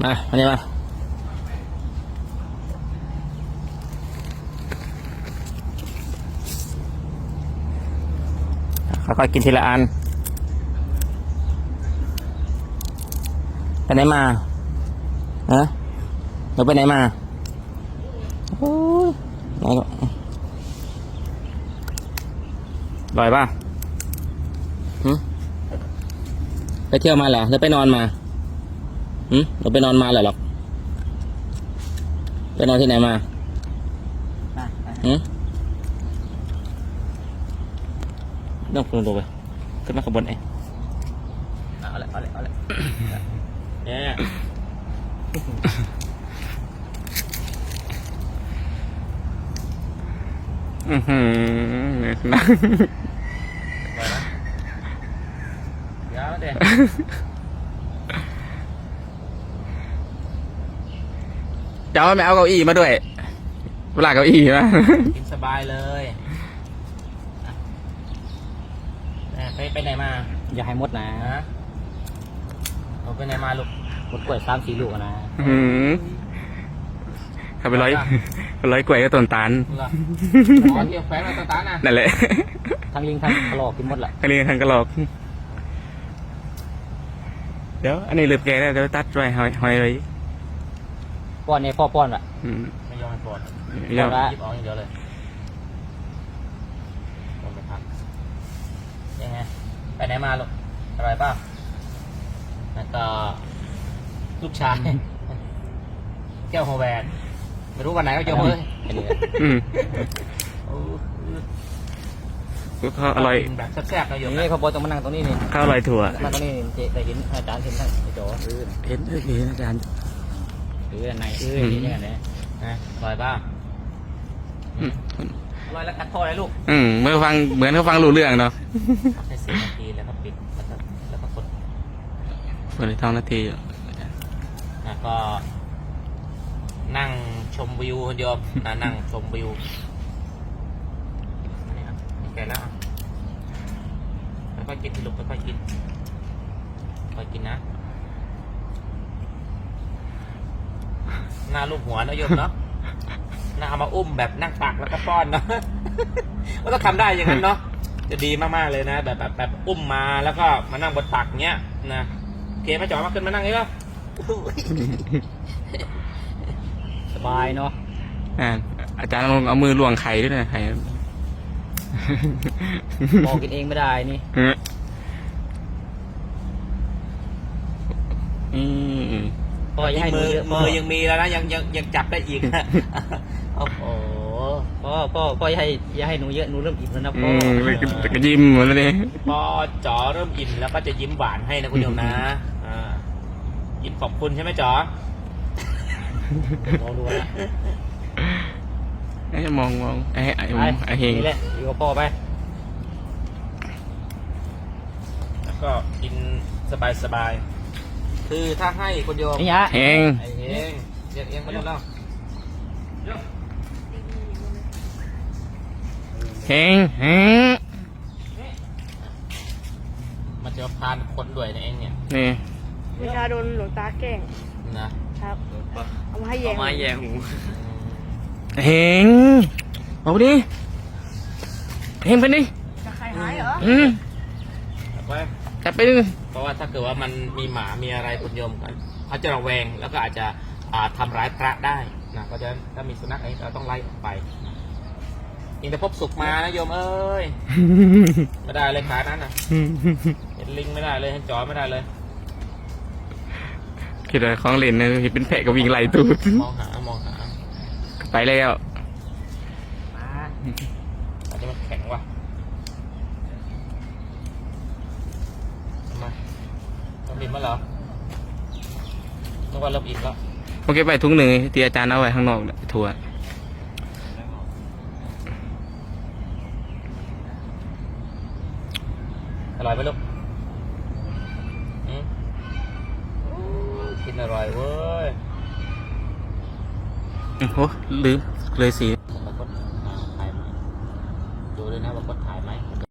มาอันนี้มาค่อยๆกินทีละอันไปไหนมาฮะหนูไปไหนมาโอ้ยไหนก็ลอยป่ะหึไปเที่ยวมาเหรอหรือไปนอนมา หึหนูไปนอนมาเหรอหรอกไปนอนที่ไหนมาหึต้องคุณดูไปขึ้นมาขางบวนเองเอาเลยเอาเลยเอาเลยเนี่ยอือหือนะเดี๋ยวเดี๋ยว เดี๋ยวไม่เอาเก้าอี้มาด้วย เวลาเก้าอี้มากินสบายเลยอะไปไปไหนมาอย่าให้มดนะฮะเราไปไหนมาลูกมดกล้วยสามสี่ลูกอะนะหืมเขาไปร้อยไปร้อยกล้วยก็ต้นตาลเหรออ๋อที่แฝงมาตาตาน่ะนั่นแหละ ทั้งลิงทั้งกระรอกกินหมดแหละทั้งนี้ทั้งกระหลอก เดี๋ยว อันนี้ลืมแกแล้วเดี๋ยวตัดไว้หอยหอยไว้ ป้อนเนี่ยพ่อป้อนอะอืมไม่ยอมให้ปลดเดี๋ยวเอาละยิบออกอย่างเดียวเลยลงไปพักยังไงไปไหนมาลูกสบายเปล่าแล้วก็ลูกชายแก้วโฮแวนไม่รู้วันไหนก็จะเฮ้ยอันนี้อืมโอ้เขาอร่อยกินแบบแซ่บๆนะโยมนี่พ่อป้อนต้องมานั่งตรงนี้นี่ข้าวอร่อยถั่วมาตรงนี้เจ๊ได้เห็นอาจารย์เห็นทั้งไอ้โจเออเห็นเอ้ยเห็นอาจารย์ เอออันไหนเออนี่เนี่ยนะนะอร่อยเปล่าอืมอร่อยแล้วกัดคอเลยลูกอืมเมื่อฟังเหมือนเขาฟังรู้เรื่องเนาะแค่สี่นาทีแล้วก็ปิดแล้วก็แล้วก็กดเปิดในท้องนาทีอยู่แล้วก็ นั่งชมวิวคนเดียวนะนั่งชมวิวนี่ครับนี่แกแล้วอะค่อยๆกินที่ลูกค่อยๆกินค่อยๆกินนะ หน้าลูกหัวนะโยมเนาะหน้าเอามาอุ้มแบบนั่งตักแล้วก็ป้อนเนาะก็ต้องทำได้อย่างนั้นเนาะจะดีมากๆเลยนะ แบบแบบแบบอุ้มมาแล้วก็มานั่งบนตักเนี้ยนะโอเคไหมจ๋อมาขึ้นมานั่งนี่ก็สบายเนาะอ่าอาจารย์ลองเอามือลวงไข่ด้วยนะไข่บอกกินเองไม่ได้นี่อืม อืมพ่ออย่าให้หนูมือเยอะมือยังมีแล้วนะยังยังยังจับได้อีกนะโอ้โหพ่อพ่อพ่ออย่าให้อย่าให้หนูเยอะหนูเริ่มอิ่มแล้วนะอืพ่อมแล้วก็แล้วก็ยิ้มหมดแล้วเนี่ยพอจ๋อเริ่มอิ่มแล้วก็จะยิ้มหวานให้นะคุณโยมนะอ่ายิ้มขอบคุณใช่ไหมจ๋อลองดูนะไอ้มองมองไอ้ไอ้ไปไอ้เฮงนี่แหละอยู่กับพ่อไปแล้วก็กินสบายสบาย คือถ้าให้คุณโยมนี่ฮะเฮงไอ้เองเรียกเองมาดูแล้วเฮงเฮงมันจะพานคนด้วยนะเองเนี่ยนี่วิชาโดนหลวงตาแกล้งนะ ครับ เอามาให้แยงเอามาแย่หูเฮงเอาดิเฮงไปดิจะใครหายเหรออืมเอาไปจับไปดิ เพราะว่าถ้าเกิดว่ามันมีหมามีอะไรคุณโยมกันเขาจะระแวงแล้วก็อาจจะอ่าทำร้ายพระได้นะเพราะฉะนั้นถ้ามีสุนัขอะไรเราต้องไล่ออกไปยิงแต่พบสุขมานะโยมเอ้ยไม่ได้เลยขานั้นนะเห็นลิงไม่ได้เลยเห็นจอไม่ได้เลยคิดว่าของเล่นนะเห็นเป็นแพะก็วิ่งไล่ตูดมองหามองหาไปแล้วมาอันนี้มันแข็งว่ะทำไม เริ่มอิ่มแล้วเหรอนึกว่าเริ่มอิ่มแล้วโอเคไปทุกหนึ่งที่อาจารย์เอาไว้ข้างนอกเนี่ยถั่วอร่อยไหมลูกอืมกินอร่อยเว้ย โอ้โหลืมเลยสี